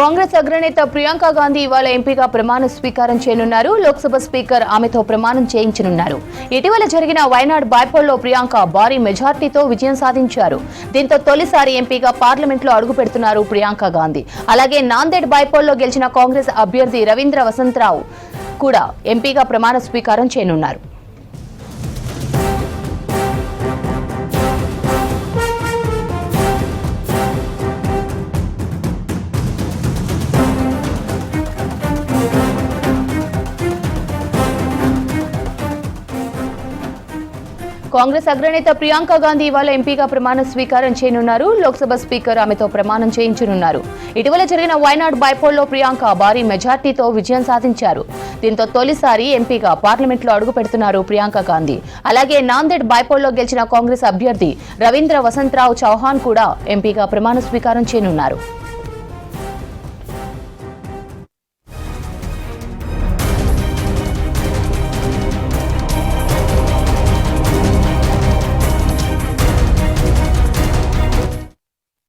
కాంగ్రెస్ అగ్రనేత ప్రియాంక గాంధీ ఇవాళ ఎంపీగా ప్రమాణ స్వీకారం చేయనున్నారు. లోక్సభ స్పీకర్ ఆమెతో ప్రమాణం చేయించనున్నారు. ఇటీవల జరిగిన వైనాడ్ బైపోల్లో ప్రియాంక భారీ మెజార్టీతో విజయం సాధించారు. దీంతో తొలిసారి ఎంపీగా పార్లమెంట్లో అడుగు పెడుతున్నారు ప్రియాంక గాంధీ. అలాగే నాందేడ్ బైపోల్లో గెలిచిన కాంగ్రెస్ అభ్యర్థి రవీంద్ర వసంతరావు కూడా ఎంపీగా ప్రమాణ స్వీకారం చేయనున్నారు. కాంగ్రెస్ అగ్రనేత ప్రియాంక గాంధీ ఇవాళ ఎంపీగా ప్రమాణ స్వీకారం చేయనున్నారు. లోక్సభ స్పీకర్ ఆమెతో ప్రమాణం చేయించనున్నారు. ఇటీవల జరిగిన వైనాడ్ బైపోల్లో ప్రియాంక భారీ మెజార్టీతో విజయం సాధించారు. దీంతో తొలిసారి ఎంపీగా పార్లమెంట్లో అడుగు పెడుతున్నారు ప్రియాంక గాంధీ. అలాగే నాందేడ్ బైపోల్లో గెలిచిన కాంగ్రెస్ అభ్యర్థి రవీంద్ర వసంతరావు చౌహాన్ కూడా ఎంపీగా ప్రమాణ స్వీకారం చేయనున్నారు.